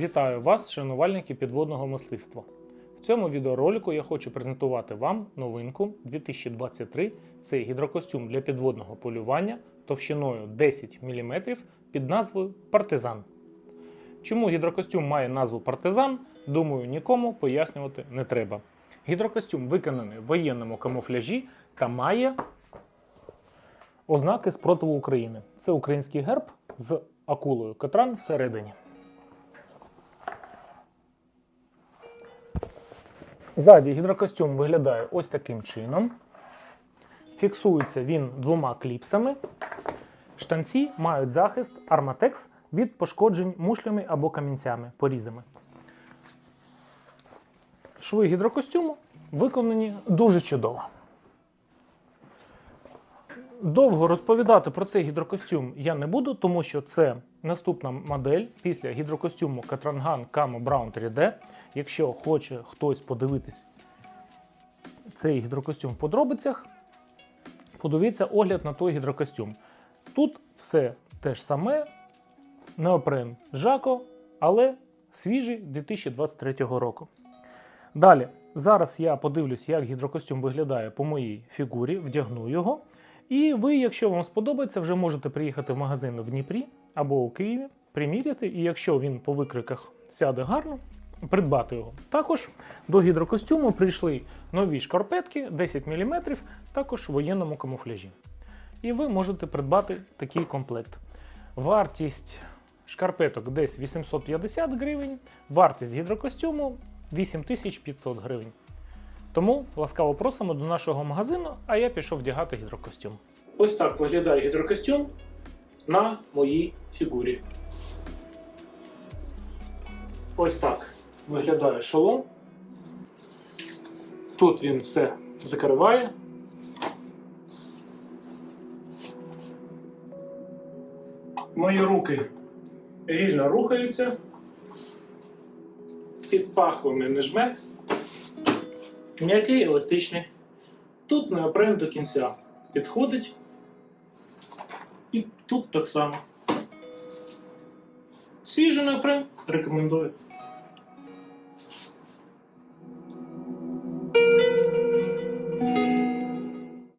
Вітаю вас, шанувальники підводного мисливства. В цьому відеоролику я хочу презентувати вам новинку 2023. Це гідрокостюм для підводного полювання товщиною 10 мм під назвою Партизан. Чому гідрокостюм має назву Партизан, думаю, нікому пояснювати не треба. Гідрокостюм виконаний в воєнному камуфляжі та має ознаки спротиву України. Це український герб з акулою Катран всередині. Ззаді гідрокостюм виглядає ось таким чином. Фіксується він двома кліпсами. Штанці мають захист Armatex від пошкоджень мушлями або камінцями, порізами. Шви гідрокостюму виконані дуже чудово. Довго розповідати про цей гідрокостюм я не буду, тому що це наступна модель після гідрокостюму Katrangan Camo Brown 3D. Якщо хоче хтось подивитись цей гідрокостюм в подробицях, подивіться огляд на той гідрокостюм. Тут все те ж саме, неопрен Жако, але свіжий 2023 року. Далі, зараз я подивлюсь, як гідрокостюм виглядає по моїй фігурі, вдягну його. І ви, якщо вам сподобається, вже можете приїхати в магазин в Дніпрі або у Києві, приміряти, і якщо він по викриках сяде гарно, придбати його. Також до гідрокостюму прийшли нові шкарпетки 10 мм, також в воєнному камуфляжі. І ви можете придбати такий комплект. Вартість шкарпеток десь 850 гривень, вартість гідрокостюму 8500 гривень. Тому ласкаво просимо до нашого магазину, а я пішов вдягати гідрокостюм. Ось так виглядає гідрокостюм на моїй фігурі. Ось так виглядає шолом. Тут він все закриває. Мої руки вільно рухаються. Під пахвами не жме. М'який еластичний. Тут неопрен до кінця підходить. І тут так само. Свіжий неопрен рекомендую.